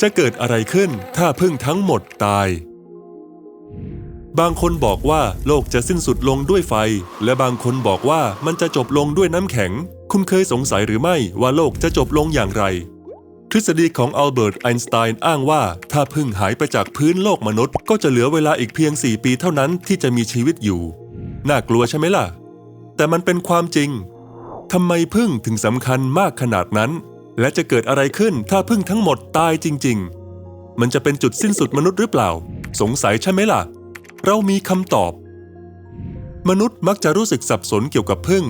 จะเกิดอะไรขึ้นถ้าพึ่งทั้งหมดตาย บางคนบอกว่าโลกจะสิ้นสุดลงด้วยไฟ และบางคนบอกว่ามันจะจบลงด้วยน้ำแข็ง คุณเคยสงสัยหรือไม่ว่าโลกจะจบลงอย่างไร ทฤษฎีของอัลเบิร์ตไอน์สไตน์อ้างว่า ถ้าพึ่งหายไปจากพื้นโลกมนุษย์ ก็จะเหลือเวลาอีกเพียง 4 ปีเท่านั้นที่จะมีชีวิตอยู่ น่ากลัวใช่ไหมล่ะ แต่มันเป็นความจริงทำไมพึ่งถึงสำคัญมากขนาดนั้น และจะเกิดอะไรขึ้นถ้าพึ่งทั้งหมดตายจริง ๆ มันจะเป็นจุดสิ้นสุดมนุษย์หรือเปล่า สงสัยใช่ไหมล่ะ เรามีคำตอบ มนุษย์มักจะรู้สึกสับสนเกี่ยวกับพึ่ง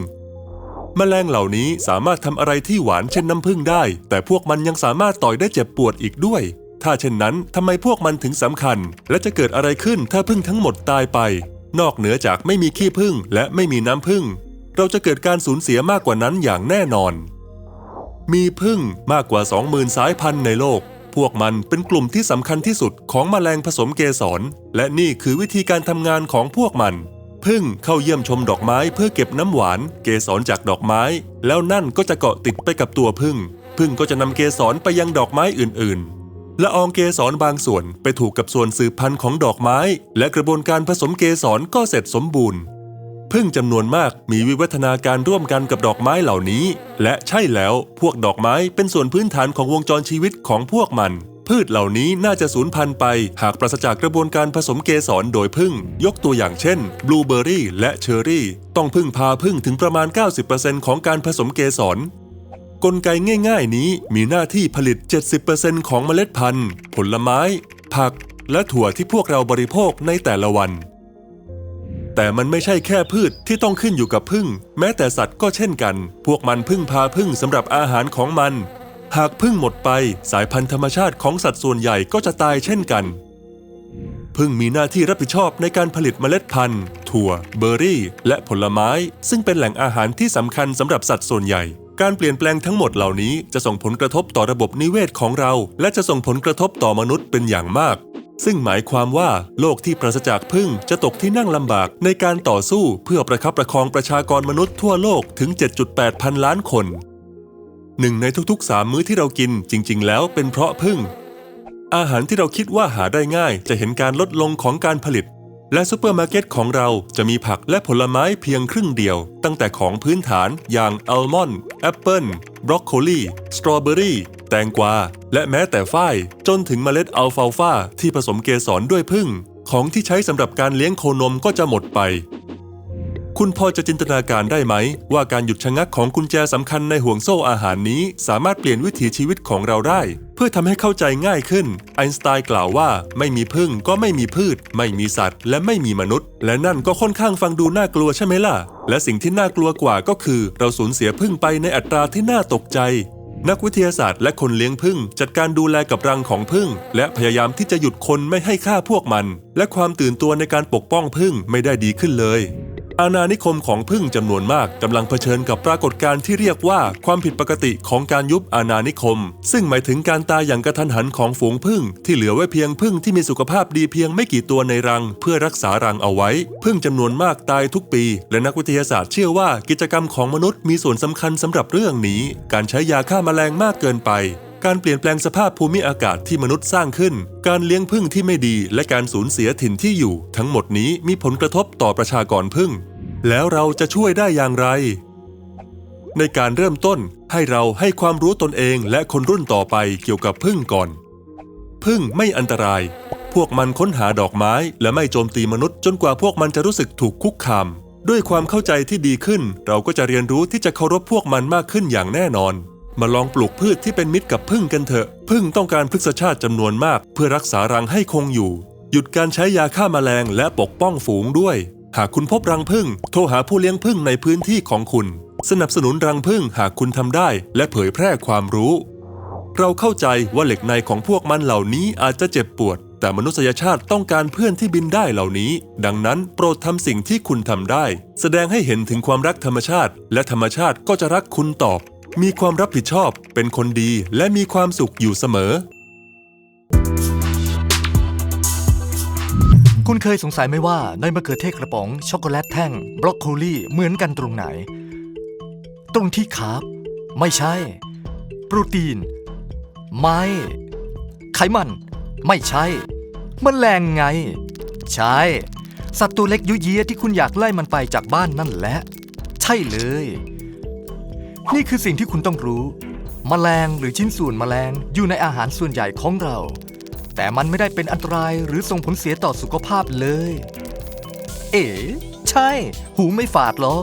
แมลงเหล่านี้สามารถทำอะไรที่หวานเช่นน้ำผึ้งได้ แต่พวกมันยังสามารถต่อยได้เจ็บปวดอีกด้วย ถ้าเช่นนั้นทำไมพวกมันถึงสำคัญ และจะเกิดอะไรขึ้นถ้าผึ้งทั้งหมดตายไป นอกเหนือจากไม่มีขี้ผึ้งและไม่มีน้ำผึ้งเราจะเกิดการสูญเสียมากกว่านั้นอย่างแน่นอน มีผึ้งมากกว่า 20,000 สายพันธุ์ในโลก พวกมันเป็นกลุ่มที่สำคัญที่สุดของแมลงผสมเกสร และนี่คือวิธีการทำงานของพวกมัน พึ่งเข้าเยี่ยมชมดอกไม้เพื่อเก็บน้ำหวาน เกสรจากดอกไม้ แล้วนั่นก็จะเกาะติดไปกับตัวพึ่ง พึ่งก็จะนำเกสรไปยังดอกไม้อื่น ๆละอองเกสรบางส่วนไปถูกกับส่วนสืบพันธุ์ของดอกไม้ และกระบวนการผสมเกสรก็เสร็จสมบูรณ์ พึ่งจำนวนมากมีวิวัฒนาการร่วมกันกับดอกไม้เหล่านี้ และใช่แล้วพวกดอกไม้เป็นส่วนพื้นฐานของวงจรชีวิตของพวกมัน พืชเหล่านี้น่าจะสูญพันธุ์ไป หากปราศจากกระบวนการผสมเกสรโดยพึ่ง ยกตัวอย่างเช่นบลูเบอร์รี่และเชอร์รี่ ต้องพึ่งพาพึ่งถึงประมาณ 90%ของการผสมเกสรกลไกง่ายๆ นี้มีหน้าที่ผลิต 70%ของเมล็ดพันธุ์ ผลไม้ ผัก และถั่วที่พวกเราบริโภคในแต่ละวัน แต่มันไม่ใช่แค่พืชที่ต้องขึ้นอยู่กับพึ่ง แม้แต่สัตว์ก็เช่นกัน พวกมันพึ่งพาพึ่งสำหรับอาหารของมัน หากพึ่งหมดไปสายพันธุ์ธรรมชาติของสัตว์ส่วนใหญ่ก็จะตายเช่นกันพึ่งมีหน้าที่รับผิดชอบในการผลิตเมล็ดพันธุ์ ถั่ว เบอร์รี่ และผลไม้ ซึ่งเป็นแหล่งอาหารที่สำคัญสำหรับสัตว์ส่วนใหญ่ การเปลี่ยนแปลงทั้งหมดเหล่านี้จะส่งผลกระทบต่อระบบนิเวศของเรา และจะส่งผลกระทบต่อมนุษย์เป็นอย่างมาก ซึ่งหมายความว่าโลกที่ปราศจากพึ่งจะตกที่นั่งลำบากในการต่อสู้เพื่อประคับประคองประชากรมนุษย์ทั่วโลกถึง 7.8 พันล้านคนหนึ่งในทุกๆ 3 มื้อที่เรากินจริง ๆ แล้วเป็นเพราะพึ่ง อาหารที่เราคิดว่าหาได้ง่ายจะเห็นการลดลงของการผลิต และซูเปอร์มาร์เก็ตของเราจะมีผักและผลไม้เพียงครึ่งเดียว ตั้งแต่ของพื้นฐานอย่างอัลมอนด์แอปเปิลบรอกโคลีสตรอเบอรี่ แตงกวา และแม้แต่ฝ้ายจนถึงเมล็ดอัลฟาฟาที่ผสมเกสรด้วยพึ่ง ของที่ใช้สำหรับการเลี้ยงโคนมก็จะหมดไป คุณพอจะจินตนาการได้ไหม ว่าการหยุดชะงักของกุญแจสำคัญในห่วงโซ่อาหารนี้ สามารถเปลี่ยนวิถีชีวิตของเราได้ เพื่อทำให้เข้าใจง่ายขึ้นไอน์สไตน์กล่าวว่าไม่มีพึ่งก็ไม่มีพืช ไม่มีสัตว์ และไม่มีมนุษย์ และนั่นก็ค่อนข้างฟังดูน่ากลัวใช่ไหมล่ะ และสิ่งที่น่ากลัวกว่าก็คือ เราสูญเสียพึ่งไปในอัตราที่น่าตกใจ นักวิทยาศาสตร์และคนเลี้ยงผึ้งจัดการดูแลกับรังของผึ้งและพยายามที่จะหยุดคนไม่ให้ฆ่าพวกมัน และความตื่นตัวในการปกป้องผึ้งไม่ได้ดีขึ้นเลย อาณานิคมของผึ้งจำนวนมากกำลังเผชิญกับปรากฏการณ์ที่เรียกว่าความผิดปกติของการยุบอาณานิคม ซึ่งหมายถึงการตายอย่างกระทันหันของฝูงผึ้งที่เหลือไว้เพียงผึ้งที่มีสุขภาพดีเพียงไม่กี่ตัวในรัง เพื่อรักษารังเอาไว้ผึ้งจำนวนมากตายทุกปี และนักวิทยาศาสตร์เชื่อว่ากิจกรรมของมนุษย์มีส่วนสำคัญสำหรับเรื่องนี้ การใช้ยาฆ่าแมลงมากเกินไปการเปลี่ยนแปลงสภาพภูมิอากาศที่มนุษย์สร้างขึ้น การเลี้ยงผึ้งที่ไม่ดี และการสูญเสียถิ่นที่อยู่ ทั้งหมดนี้มีผลกระทบต่อประชากรผึ้ง แล้วเราจะช่วยได้อย่างไร ในการเริ่มต้นให้เราให้ความรู้ตนเองและคนรุ่นต่อไปเกี่ยวกับผึ้งก่อนผึ้งไม่อันตราย พวกมันค้นหาดอกไม้และไม่โจมตีมนุษย์จนกว่าพวกมันจะรู้สึกถูกคุกคาม ด้วยความเข้าใจที่ดีขึ้น เราก็จะเรียนรู้ที่จะเคารพพวกมันมากขึ้นอย่างแน่นอน มาลองปลูกพืชที่เป็นมิตรกับผึ้งกันเถอะผึ้งต้องการพฤกษชาติจำนวนมาก เพื่อรักษารังให้คงอยู่ หยุดการใช้ยาฆ่าแมลงและปกป้องฝูงด้วย หากคุณพบรังผึ้งโทรหาผู้เลี้ยงผึ้งในพื้นที่ของคุณ สนับสนุนรังผึ้งหากคุณทำได้ และเผยแพร่ความรู้ เราเข้าใจว่าเหล็กในของพวกมันเหล่านี้อาจจะเจ็บปวด แต่มนุษยชาติต้องการเพื่อนที่บินได้เหล่านี้ ดังนั้นโปรดทำสิ่งที่คุณทำได้ แสดงให้เห็นถึงความรักธรรมชาติ และธรรมชาติก็จะรักคุณตอบ มีความรับผิดชอบ เป็นคนดี และมีความสุขอยู่เสมอ คุณเคยสงสัยไหมว่าในมะเขือเทศกระป๋อง ช็อกโกแลตแท่ง บรอกโคลีเหมือนกันตรงไหน ตรงที่คาร์บไม่ใช่ โปรตีน ไม่คมัน ไม่ใช่มแมลงไง ใช่ สัตว์ตัวเล็กยุยเยียที่คุณอยากไล่มันไปจากบ้านนั่นแหละ ใช่เลย นี่คือสิ่งที่คุณต้องรู้มแมลงหรือชิ้นส่วนมแมลงอยู่ในอาหารส่วนใหญ่ของเรา แต่มันไม่ได้เป็นอันตรายหรือส่งผลเสียต่อสุขภาพเลย เอ๋ใช่ หูไม่ฝาดหรอ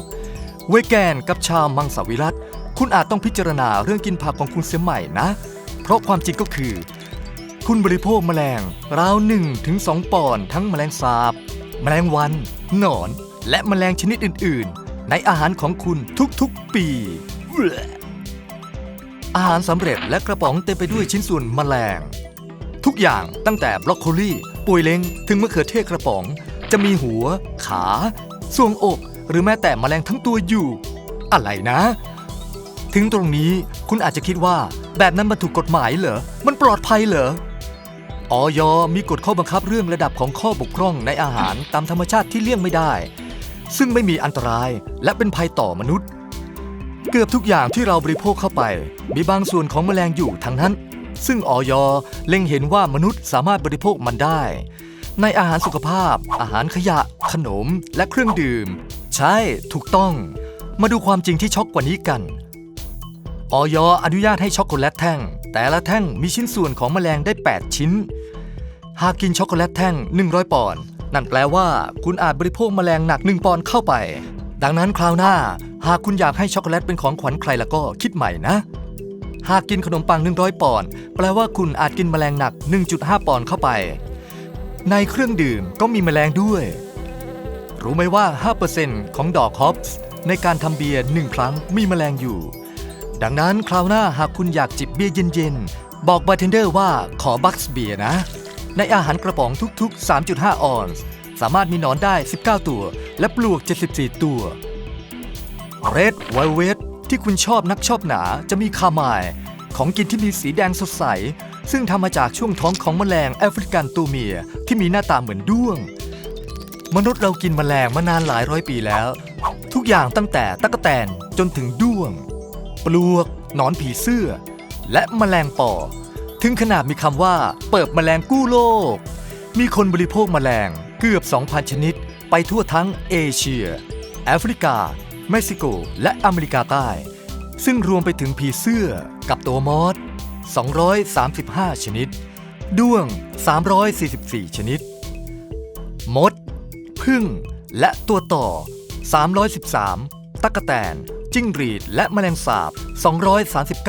เวแกนกับชาวมังสวิรัตคุณอาจต้องพิจารณาเรื่องกินผักของคุณเสียใหม่นะ เพราะความจริงก็คือ คุณบริโภคแมลงราวหนึ่งถึงสองปอนด์ทั้งแมลงสาบ แมลงวันหนอน และแมลงชนิดอื่น ๆ ในอาหารของคุณทุกๆปี อาหารสำเร็จและกระป๋องเต็มไปด้วยชิ้นส่วนแมลง ทุกอย่างตั้งแต่บรอกโคลี่ปุยเล้งถึงมะเขือเทศกระป๋อง จะมีหัว ขาทรวงอก หรือแม้แต่แมลงทั้งตัวอยู่ อะไรนะ ถึงตรงนี้คุณอาจจะคิดว่าแบบนั้นมันถูกกฎหมายเหรอ มันปลอดภัยเหรอออยมีกฎข้อบังคับเรื่องระดับของข้อบกพร่องในอาหารตามธรรมชาติที่เลี่ยงไม่ได้ ซึ่งไม่มีอันตรายและเป็นภัยต่อมนุษย์ เกือบทุกอย่างที่เราบริโภคเข้าไป มีบางส่วนของแมลงอยู่ทั้งนั้น ซึ่งออยเล็งเห็นว่ามนุษย์สามารถบริโภคมันได้ ในอาหารสุขภาพ อาหารขยะ ขนม และเครื่องดื่ม ใช่ ถูกต้อง มาดูความจริงที่ช็อกกว่านี้กันออยอนุญาตให้ช็อกโกแลตแท่ง แต่ละแท่งมีชิ้นส่วนของแมลงได้ 8 ชิ้น หากกินช็อกโกแลตแท่ง 100 ปอนด์นั่นแปลว่าคุณอาจบริโภคแมลงหนัก 1 ปอนด์เข้าไป ดังนั้นคราวหน้า หากคุณอยากให้ช็อกโกแลตเป็นของขวัญใครแล้วก็คิดใหม่นะ หากกินขนมปัง 100 ปอนด์แปลว่าคุณอาจกินแมลงหนัก 1.5 ปอนด์เข้าไป ในเครื่องดื่มก็มีแมลงด้วย รู้ไหมว่า 5%ของดอกฮอปส์ในการทำเบียร์หนึ่งครั้งมีแมลงอยู่ ดังนั้นคราวหน้าหากคุณอยากจิบเบียร์เย็นๆ บอกบาร์เทนเดอร์ว่าขอบัคส์เบียร์นะ ในอาหารกระป๋องทุกๆ 3.5 ออนซ์สามารถมีหนอนได้ 19 ตัว และปลวก 74 ตัว Red Velvet ที่คุณชอบนักชอบหนาจะมีคาไมล์ของกินที่มีสีแดงสดใส ซึ่งทำมาจากช่วงท้องของแมลงแอฟริกันตัวเมียที่มีหน้าตาเหมือนด้วง มนุษย์เรากินแมลงมานานหลายร้อยปีแล้ว ทุกอย่างตั้งแต่ตั๊กแตนจนถึงด้วง ปลวกหนอนผีเสื้อ และแมลงป่อ ถึงขนาดมีคำว่า เปิดแมลงกู้โลก มีคนบริโภคแมลงเกือบ 2,000 ชนิด ไปทั่วทั้งเอเชีย แอฟริกา เม็กซิโก และอเมริกาใต้ ซึ่งรวมไปถึงผีเสื้อกับตัวมอส235 ชนิด ด้วง 344 ชนิด มด พึ่ง และตัวต่อ 313 ตั๊กแตน จิ้งหรีด และแมลงสาบ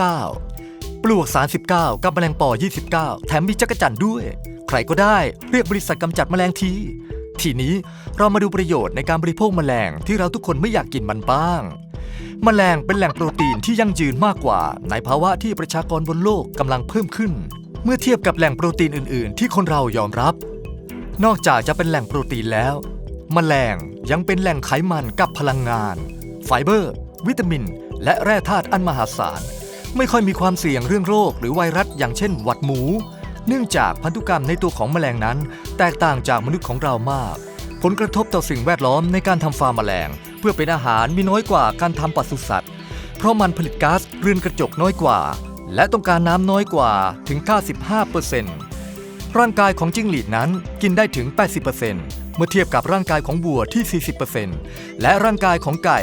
239 ปลวก 39 กับแมลงปอ 29 แถมมีจักรจั่นด้วย ใครก็ได้เรียกบริษัทกำจัดแมลงที ทีนี้เรามาดูประโยชน์ในการบริโภคแมลงที่เราทุกคนไม่อยากกินมันบ้าง แมลงเป็นแหล่งโปรตีนที่ยั่งยืนมากกว่า ในภาวะที่ประชากรบนโลกกำลังเพิ่มขึ้น เมื่อเทียบกับแหล่งโปรตีนอื่น ๆ ที่คนเรายอมรับ นอกจากจะเป็นแหล่งโปรตีนแล้ว แมลงยังเป็นแหล่งไขมันกับพลังงาน ไฟเบอร์ วิตามิน และแร่ธาตุอันมหาศาลไม่ค่อยมีความเสี่ยงเรื่องโรคหรือไวรัสอย่างเช่น หวัดหมู เนื่องจากพันธุกรรมในตัวของแมลงนั้น แตกต่างจากมนุษย์ของเรามาก ผลกระทบต่อสิ่งแวดล้อมในการทำฟาร์มแมลง เพื่อเป็นอาหารมีน้อยกว่าการทำปศุสัตว์ เพราะมันผลิตก๊าซเรือนกระจกน้อยกว่า และต้องการน้ำน้อยกว่าถึง 95%ร่างกายของจิ้งหรีดนั้นกินได้ถึง 80%เมื่อเทียบกับร่างกายของวัวที่ 40%และร่างกายของไก่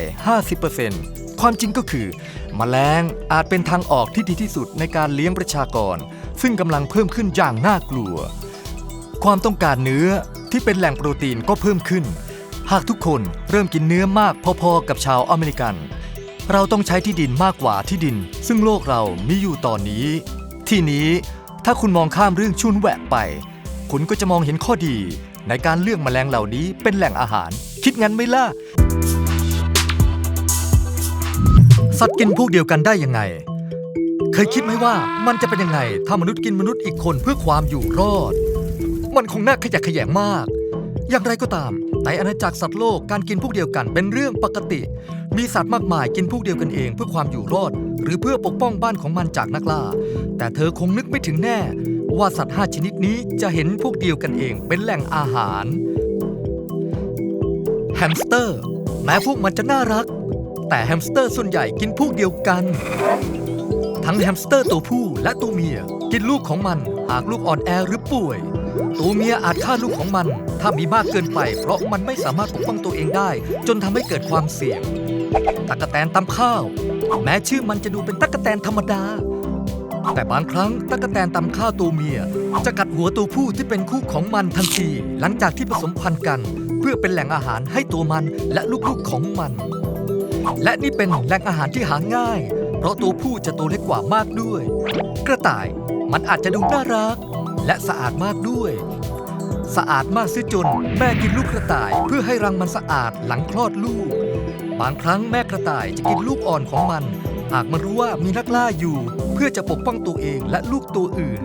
50%ความจริงก็คือ แมลงอาจเป็นทางออกที่ดีที่สุดในการเลี้ยงประชากร ซึ่งกำลังเพิ่มขึ้นอย่างน่ากลัว ความต้องการเนื้อที่เป็นแหล่งโปรตีนก็เพิ่มขึ้น หากทุกคนเริ่มกินเนื้อมากพอๆกับชาวอเมริกัน เราต้องใช้ที่ดินมากกว่าที่ดิน ซึ่งโลกเรามีอยู่ตอนนี้ ที่นี้ถ้าคุณมองข้ามเรื่องชุนแหวกไป คุณก็จะมองเห็นข้อดีในการเลือกแมลงเหล่านี้เป็นแหล่งอาหาร คิดงั้นไหมล่ะ สัตว์กินพวกเดียวกันได้ยังไง เคยคิดไหมว่ามันจะเป็นยังไง ถ้ามนุษย์กินมนุษย์อีกคนเพื่อความอยู่รอด มันคงน่าขยะแขยงมาก อย่างไรก็ตาม ในอาณาจักรสัตว์โลกการกินพวกเดียวกันเป็นเรื่องปกติ มีสัตว์มากมายกินพวกเดียวกันเองเพื่อความอยู่รอด หรือเพื่อปกป้องบ้านของมันจากนักล่า แต่เธอคงนึกไม่ถึงแน่ ว่าสัตว์ห้าชนิดนี้จะเห็นพวกเดียวกันเองเป็นแหล่งอาหาร แฮมสเตอร์ แม้พวกมันจะน่ารัก แต่แฮมสเตอร์ส่วนใหญ่กินพวกเดียวกัน ทั้งแฮมสเตอร์ตัวผู้และตัวเมีย กินลูกของมันหากลูกอ่อนแอหรือป่วย ตัวเมียอาจฆ่าลูกของมัน ถ้ามีมากเกินไป เพราะมันไม่สามารถปกป้องตัวเองได้ จนทำให้เกิดความเสี่ยงตั๊กแตนตำข้าว แม้ชื่อมันจะดูเป็นตั๊กแตนธรรมดา แต่บางครั้งตั๊กแตนตำข้าวตัวเมีย จะกัดหัวตัวผู้ที่เป็นคู่ของมันทันที หลังจากที่ผสมพันธุ์กัน เพื่อเป็นแหล่งอาหารให้ตัวมันและลูกๆของมัน และนี่เป็นแหล่งอาหารที่หาง่าย เพราะตัวผู้จะตัวเล็กกว่ามากด้วย กระต่ายมันอาจจะดูน่ารัก และสะอาดมากด้วย สะอาดมากเสียจน แม่กินลูกกระต่ายเพื่อให้รังมันสะอาดหลังคลอดลูก บางครั้งแม่กระต่ายจะกินลูกอ่อนของมัน หากมันรู้ว่ามีนักล่าอยู่ เพื่อจะปกป้องตัวเองและลูกตัวอื่น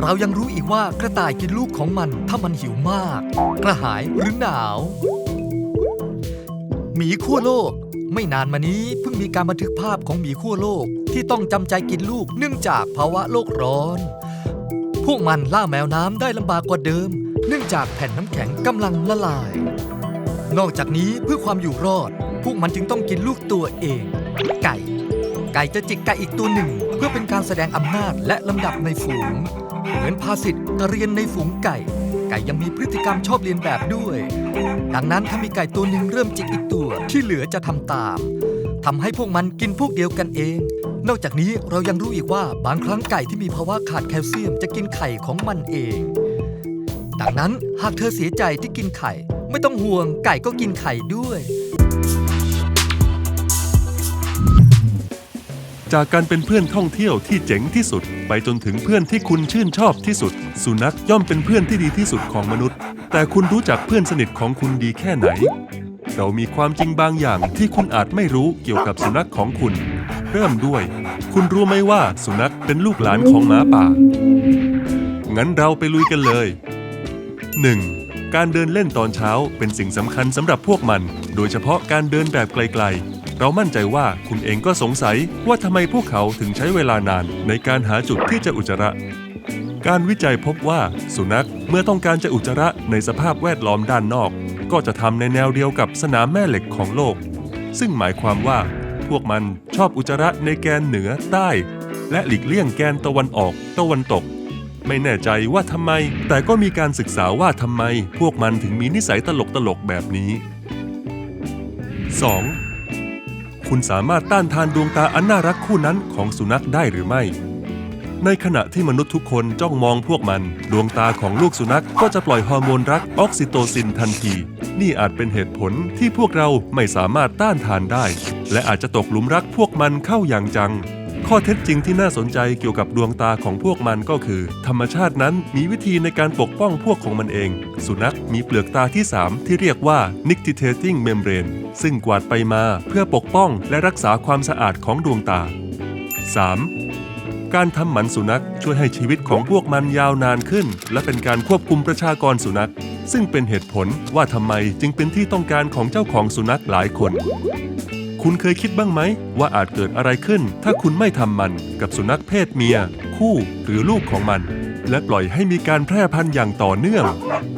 เรายังรู้อีกว่ากระต่ายกินลูกของมันถ้ามันหิวมาก กระหายหรือหนาว หมีขั้วโลก ไม่นานมานี้เพิ่งมีการบันทึกภาพของหมีขั้วโลกที่ต้องจำใจกินลูกเนื่องจากภาวะโลกร้อน พวกมันล่าแมวน้ำได้ลำบากกว่าเดิม เนื่องจากแผ่นน้ำแข็งกำลังละลาย นอกจากนี้เพื่อความอยู่รอด พวกมันจึงต้องกินลูกตัวเอง ไก่ ไก่จะจิกไก่อีกตัวหนึ่ง เพื่อเป็นการแสดงอำนาจและลำดับในฝูง เหมือนพาสิทธิ์กระเรียนในฝูงไก่ ไก่ยังมีพฤติกรรมชอบเลียนแบบด้วย ดังนั้นถ้ามีไก่ตัวหนึ่งเริ่มจิกอีกตัวที่เหลือจะทำตามทำให้พวกมันกินพวกเดียวกันเอง นอกจากนี้เรายังรู้อีกว่าบางครั้งไก่ที่มีภาวะขาดแคลเซียมจะกินไข่ของมันเอง ดังนั้นหากเธอเสียใจที่กินไข่ ไม่ต้องห่วงไก่ก็กินไข่ด้วย จากการเป็นเพื่อนท่องเที่ยวที่เจ๋งที่สุด ไปจนถึงเพื่อนที่คุณชื่นชอบที่สุด สุนัขย่อมเป็นเพื่อนที่ดีที่สุดของมนุษย์ แต่คุณรู้จักเพื่อนสนิทของคุณดีแค่ไหน เรามีความจริงบางอย่างที่คุณอาจไม่รู้เกี่ยวกับสุนัขของคุณ เริ่มด้วย คุณรู้ไหมว่าสุนัขเป็นลูกหลานของหมาป่า งั้นเราไปลุยกันเลย 1. การเดินเล่นตอนเช้าเป็นสิ่งสำคัญสำหรับพวกมัน โดยเฉพาะการเดินแบบไกลๆ เรามั่นใจว่าคุณเองก็สงสัยว่าทำไมพวกเขาถึงใช้เวลานานในการหาจุดที่จะอุจจาระ การวิจัยพบว่าสุนัขเมื่อต้องการจะอุจจาระในสภาพแวดล้อมด้านนอก ก็จะทำในแนวเดียวกับสนามแม่เหล็กของโลก ซึ่งหมายความว่า พวกมันชอบอุจจาระในแกนเหนือใต้ และหลีกเลี่ยงแกนตะวันออกตะวันตกไม่แน่ใจว่าทำไม แต่ก็มีการศึกษาว่าทำไม พวกมันถึงมีนิสัยตลกตลกแบบนี้ 2. คุณสามารถต้านทานดวงตาอันน่ารักคู่นั้นของสุนัขได้หรือไม่ ในขณะที่มนุษย์ทุกคนจ้องมองพวกมัน ดวงตาของลูกสุนัขก็จะปล่อยฮอร์โมนรักออกซิโตซินทันที นี่อาจเป็นเหตุผลที่พวกเราไม่สามารถต้านทานได้ และอาจจะตกหลุมรักพวกมันเข้าอย่างจัง ข้อเท็จจริงที่น่าสนใจเกี่ยวกับดวงตาของพวกมันก็คือ ธรรมชาตินั้นมีวิธีในการปกป้องพวกของมันเอง สุนัขมีเปลือกตาที่ 3 ที่เรียกว่า nictitating membrane ซึ่งกวาดไปมาเพื่อปกป้องและรักษาความสะอาดของดวงตา 3. การทำหมันสุนัขช่วยให้ชีวิตของพวกมันยาวนานขึ้น และเป็นการควบคุมประชากรสุนัข ซึ่งเป็นเหตุผลว่าทำไมจึงเป็นที่ต้องการของเจ้าของสุนัขหลายคน คุณเคยคิดบ้างไหม ว่าอาจเกิดอะไรขึ้น ถ้าคุณไม่ทำมันกับสุนัขเพศเมีย คู่หรือลูกของมัน และปล่อยให้มีการแพร่พันธุ์อย่างต่อเนื่อง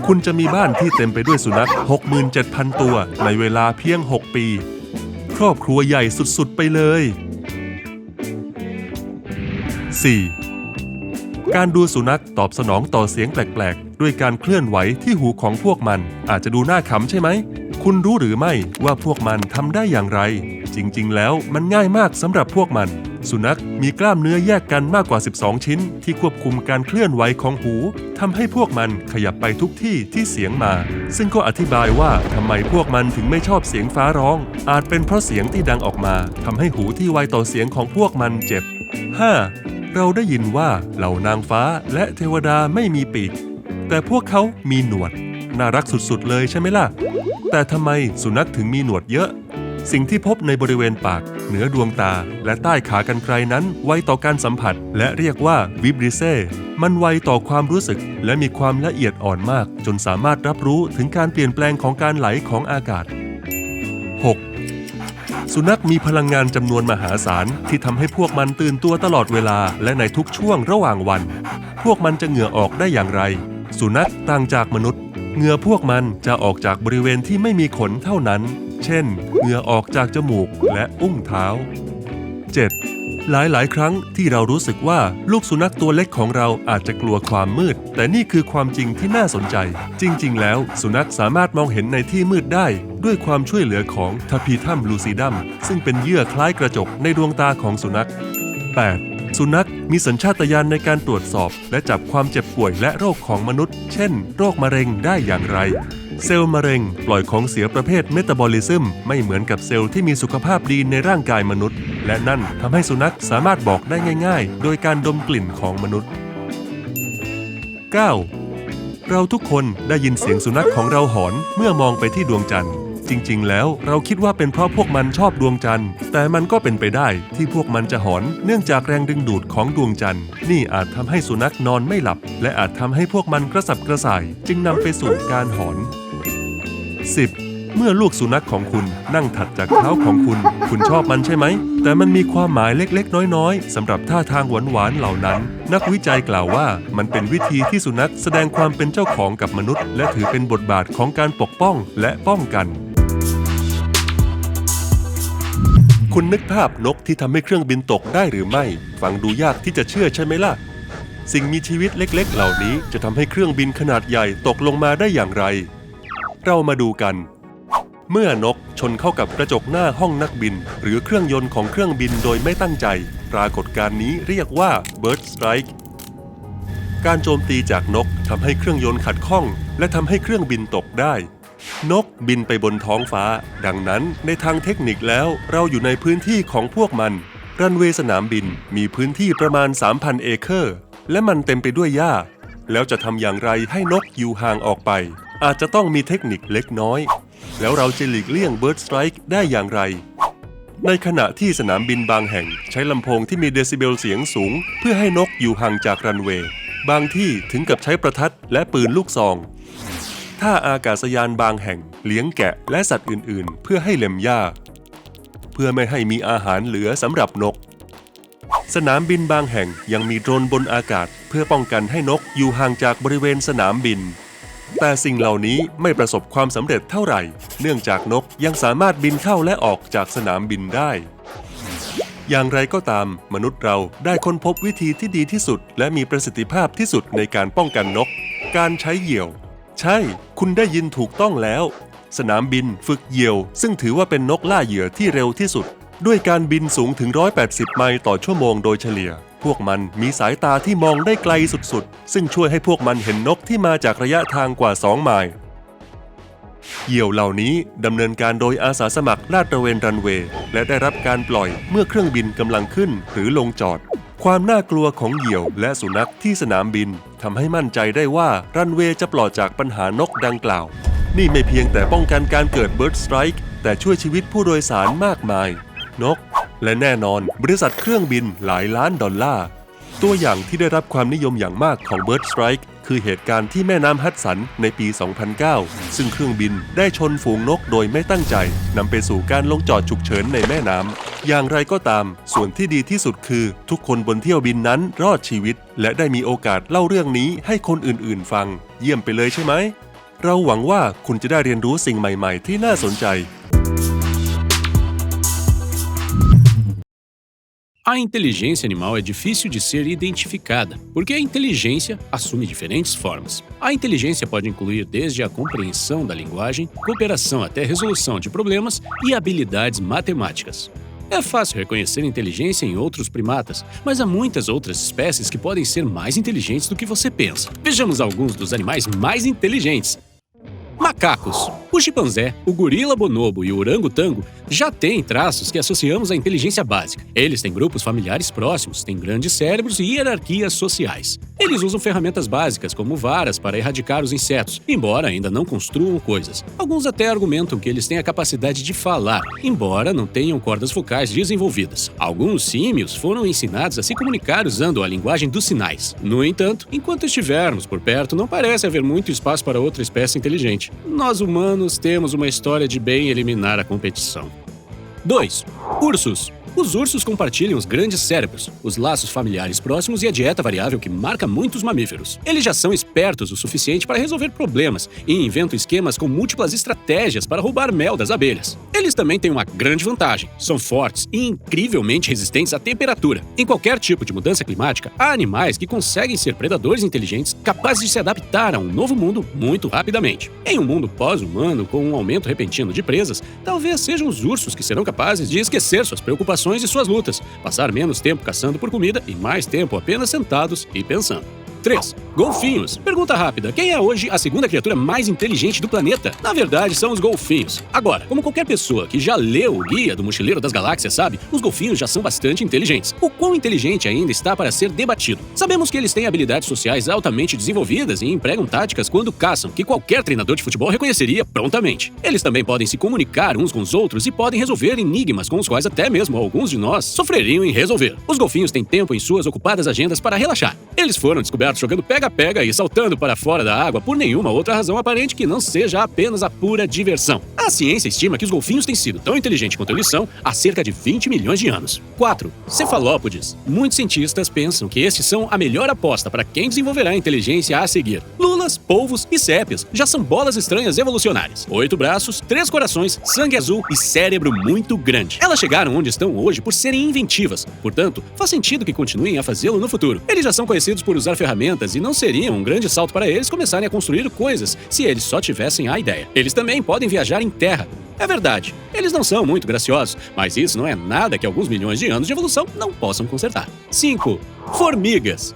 คุณจะมีบ้านที่เต็มไปด้วยสุนัข 67,000 ตัว ในเวลาเพียง 6 ปี ครอบครัวใหญ่สุดๆ ไปเลย 4. การดูสุนัขตอบสนองต่อเสียงแปลกๆ ด้วยการเคลื่อนไหวที่หูของพวกมัน อาจจะดูน่าขำใช่ไหม คุณรู้หรือไม่ว่าพวกมันทำได้อย่างไร จริงๆ แล้วมันง่ายมากสำหรับพวกมัน สุนัขมีกล้ามเนื้อแยกกันมากกว่า 12 ชิ้น ที่ควบคุมการเคลื่อนไหวของหูทำให้พวกมันขยับไปทุกที่ที่เสียงมา ซึ่งก็อธิบายว่าทำไมพวกมันถึงไม่ชอบเสียงฟ้าร้อง อาจเป็นเพราะเสียงที่ดังออกมาทำให้หูที่ไวต่อเสียงของพวกมันเจ็บ 5. เราได้ยินว่าเหล่านางฟ้าและเทวดาไม่มีปีก แต่พวกเขามีหนวด น่ารักสุดๆเลยใช่ไหมล่ะ แต่ทำไมสุนัขถึงมีหนวดเยอะ สิ่งที่พบในบริเวณปาก เหนือดวงตา และใต้ขากรรไกรนั้น ไวต่อการสัมผัส และเรียกว่าวิบริเซมันไวต่อความรู้สึก และมีความละเอียดอ่อนมาก จนสามารถรับรู้ถึงการเปลี่ยนแปลงของการไหลของอากาศ 6. สุนัขมีพลังงานจำนวนมหาศาล ที่ทำให้พวกมันตื่นตัวตลอดเวลา และในทุกช่วงระหว่างวัน พวกมันจะเหงื่อออกได้อย่างไร สุนัขต่างจากมนุษย์ เหงื่อพวกมันจะออกจากบริเวณที่ไม่มีขนเท่านั้น เช่น เหงื่อออกจากจมูกและอุ้งเท้า 7. หลายๆครั้งที่เรารู้สึกว่าลูกสุนัขตัวเล็กของเราอาจจะกลัวความมืด แต่นี่คือความจริงที่น่าสนใจ จริง ๆ แล้ว สุนัขสามารถมองเห็นในที่มืดได้ ด้วยความช่วยเหลือของทาพีทัมลูซิดัมซึ่งเป็นเยื่อคล้ายกระจกในดวงตาของสุนัข 8. สุนัขมีสัญชาตญาณในการตรวจสอบ และจับความเจ็บป่วยและโรคของมนุษย์ เช่น โรคมะเร็งได้อย่างไร เซลล์มะเร็งปล่อยของเสียประเภทเมตาบอลิซึมไม่เหมือนกับเซลล์ที่มีสุขภาพดีในร่างกายมนุษย์ และนั่นทำให้สุนัขสามารถบอกได้ง่าย ๆ โดยการดมกลิ่นของมนุษย์ 9. เราทุกคนได้ยินเสียงสุนัขของเราหอนเมื่อมองไปที่ดวงจันทร์ จริงๆ แล้วเราคิดว่าเป็นเพราะพวกมันชอบดวงจันทร์ แต่มันก็เป็นไปได้ที่พวกมันจะหอน เนื่องจากแรงดึงดูดของดวงจันทร์ นี่อาจทำให้สุนัขนอนไม่หลับ และอาจทำให้พวกมันกระสับกระส่าย จึงนำไปสู่การหอน 10. เมื่อลูกสุนัขของคุณนั่งถัดจากเท้าของคุณ คุณชอบมันใช่ไหม แต่มันมีความหมายเล็กๆ น้อยๆสำหรับท่าทางหวานๆเหล่านั้น นักวิจัยกล่าวว่ามันเป็นวิธีที่สุนัขแสดงความเป็นเจ้าของกับมนุษย์ และถือเป็นบทบาทของการปกป้องและป้องกัน คุณนึกภาพนกที่ทำให้เครื่องบินตกได้หรือไม่ ฟังดูยากที่จะเชื่อใช่ไหมล่ะ สิ่งมีชีวิตเล็กๆ เหล่านี้จะทำให้เครื่องบินขนาดใหญ่ตกลงมาได้อย่างไร เรามาดูกัน เมื่อนกชนเข้ากับกระจกหน้าห้องนักบิน หรือเครื่องยนต์ของเครื่องบินโดยไม่ตั้งใจ ปรากฏการณ์นี้เรียกว่า bird strike การโจมตีจากนกทำให้เครื่องยนต์ขัดข้อง และทำให้เครื่องบินตกได้ นกบินไปบนท้องฟ้า ดังนั้นในทางเทคนิคแล้วเราอยู่ในพื้นที่ของพวกมัน รันเวย์สนามบินมีพื้นที่ประมาณ 3,000 เอเคอร์ และมันเต็มไปด้วยหญ้า แล้วจะทำอย่างไรให้นกอยู่ห่างออกไป อาจจะต้องมีเทคนิคเล็กน้อย แล้วเราจะหลีกเลี่ยงเบิร์ดสไตร์ได้อย่างไร ในขณะที่สนามบินบางแห่งใช้ลำโพงที่มีเดซิเบลเสียงสูง เพื่อให้นกอยู่ห่างจากรันเวย์บางที่ถึงกับใช้ประทัดและปืนลูกซอง ท่าอากาศยานบางแห่งเลี้ยงแกะและสัตว์อื่นๆ เพื่อให้เล็มหญ้า เพื่อไม่ให้มีอาหารเหลือสำหรับนก สนามบินบางแห่งยังมีโดรนบนอากาศ เพื่อป้องกันให้นกอยู่ห่างจากบริเวณสนามบิน แต่สิ่งเหล่านี้ไม่ประสบความสำเร็จเท่าไหร่ เนื่องจากนกยังสามารถบินเข้าและออกจากสนามบินได้อย่างไรก็ตาม มนุษย์เราได้ค้นพบวิธีที่ดีที่สุด และมีประสิทธิภาพที่สุดในการป้องกันนก การใช้เหยี่ยว ใช่ คุณได้ยินถูกต้องแล้ว สนามบินฝึกเหยี่ยว ซึ่งถือว่าเป็นนกล่าเหยื่อที่เร็วที่สุด ด้วยการบินสูงถึง 180 ไมล์ต่อชั่วโมงโดยเฉลี่ย พวกมันมีสายตาที่มองได้ไกลสุดๆ ซึ่งช่วยให้พวกมันเห็นนกที่มาจากระยะทางกว่า 2 ไมล์ เหยี่ยวเหล่านี้ดำเนินการโดยอาสาสมัครลาดตระเวนรันเวย์และได้รับการปล่อยเมื่อเครื่องบินกำลังขึ้นหรือลงจอด ความน่ากลัวของเหยี่ยวและสุนัขที่สนามบินทำให้มั่นใจได้ว่ารันเวย์จะปลอดจากปัญหานกดังกล่าว นี่ไม่เพียงแต่ป้องกันการเกิดเบิร์ดสไตร์แต่ช่วยชีวิตผู้โดยสารมากมาย นก และแน่นอน บริษัทเครื่องบินหลายล้านดอลลาร์ตัวอย่างที่ได้รับความนิยมอย่างมากของ Bird Strike คือเหตุการณ์ที่แม่น้ำฮัดสันในปี 2009 ซึ่งเครื่องบินได้ชนฝูงนกโดยไม่ตั้งใจนำไปสู่การลงจอดฉุกเฉินในแม่น้ำ อย่างไรก็ตาม ส่วนที่ดีที่สุดคือ ทุกคนบนเที่ยวบินนั้นรอดชีวิต และได้มีโอกาสเล่าเรื่องนี้ให้คนอื่นๆ ฟัง เยี่ยมไปเลยใช่ไหม เราหวังว่าคุณจะได้เรียนรู้สิ่งใหม่ ๆ ที่น่าสนใจ A inteligência animal é difícil de ser identificada, porque a inteligência assume diferentes formas. A inteligência pode incluir desde a compreensão da linguagem, cooperação até resolução de problemas e habilidades matemáticas. É fácil reconhecer inteligência em outros primatas, mas há muitas outras espécies que podem ser mais inteligentes do que você pensa. Vejamos alguns dos animais mais inteligentes. Macacos. O chimpanzé, o gorila bonobo e o orangotango já têm traços que associamos à inteligência básica. Eles têm grupos familiares próximos, têm grandes cérebros e hierarquias sociais. Eles usam ferramentas básicas como varas para erradicar os insetos, embora ainda não construam coisas. Alguns até argumentam que eles têm a capacidade de falar, embora não tenham cordas vocais desenvolvidas. Alguns símios foram ensinados a se comunicar usando a linguagem dos sinais. No entanto, enquanto estivermos por perto, não parece haver muito espaço para outra espécie inteligente. Nós humanos temos uma história de bem eliminar a competição. 2. Ursos. Os ursos compartilham os grandes cérebros, os laços familiares próximos e a dieta variável que marca muitos mamíferos. Eles já são espertos o suficiente para resolver problemas e inventam esquemas com múltiplas estratégias para roubar mel das abelhas. Eles também têm uma grande vantagem: são fortes e incrivelmente resistentes à temperatura. Em qualquer tipo de mudança climática, há animais que conseguem ser predadores inteligentes capazes de se adaptar a um novo mundo muito rapidamente. Em um mundo pós-humano, com um aumento repentino de presas, talvez sejam os ursos que serão capazes de esquecer suas preocupações e suas lutas, passar menos tempo caçando por comida e mais tempo apenas sentados e pensando. 3. Golfinhos. Pergunta rápida: quem é hoje a segunda criatura mais inteligente do planeta? Na verdade, são os golfinhos. Agora, como qualquer pessoa que já leu o Guia do Mochileiro das Galáxias sabe, os golfinhos já são bastante inteligentes. O quão inteligente ainda está para ser debatido. Sabemos que eles têm habilidades sociais altamente desenvolvidas e empregam táticas quando caçam, que qualquer treinador de futebol reconheceria prontamente. Eles também podem se comunicar uns com os outros e podem resolver enigmas com os quais até mesmo alguns de nós sofreriam em resolver. Os golfinhos têm tempo em suas ocupadas agendas para relaxar. Eles foram descobertos jogando pega-pega e saltando para fora da água por nenhuma outra razão aparente que não seja apenas a pura diversão. A ciência estima que os golfinhos têm sido tão inteligentes quanto eles são há cerca de 20 milhões de anos. 4. Cefalópodes. Muitos cientistas pensam que estes são a melhor aposta para quem desenvolverá a inteligência a seguir. Lulas, polvos e sépias já são bolas estranhas evolucionárias. Oito braços, três corações, sangue azul e cérebro muito grande. Elas chegaram onde estão hoje por serem inventivas. Portanto, faz sentido que continuem a fazê-lo no futuro. Eles já são conhecidos por usar ferramentas e não seria um grande salto para eles começarem a construir coisas se eles só tivessem a ideia. Eles também podem viajar em terra. É verdade, eles não são muito graciosos, mas isso não é nada que alguns milhões de anos de evolução não possam consertar. 5. Formigas.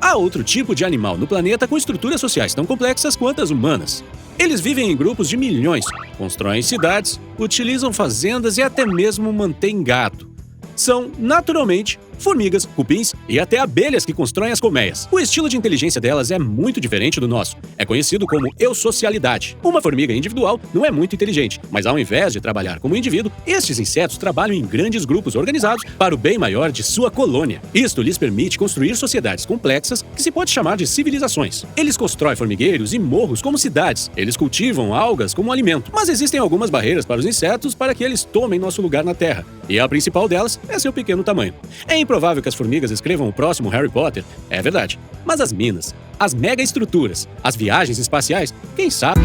Há outro tipo de animal no planeta com estruturas sociais tão complexas quanto as humanas. Eles vivem em grupos de milhões, constroem cidades, utilizam fazendas e até mesmo mantêm gado. São, naturalmente, formigas, cupins e até abelhas que constroem as colmeias. O estilo de inteligência delas é muito diferente do nosso. É conhecido como eusocialidade. Uma formiga individual não é muito inteligente, mas ao invés de trabalhar como indivíduo, estes insetos trabalham em grandes grupos organizados para o bem maior de sua colônia. Isto lhes permite construir sociedades complexas que se pode chamar de civilizações. Eles constroem formigueiros e morros como cidades. Eles cultivam algas como alimento. Mas existem algumas barreiras para os insetos para que eles tomem nosso lugar na Terra. E a principal delas é seu pequeno tamanho. É improvável que as formigas escrevam o próximo Harry Potter, é verdade. Mas as minas, as mega estruturas, as viagens espaciais, quem sabe?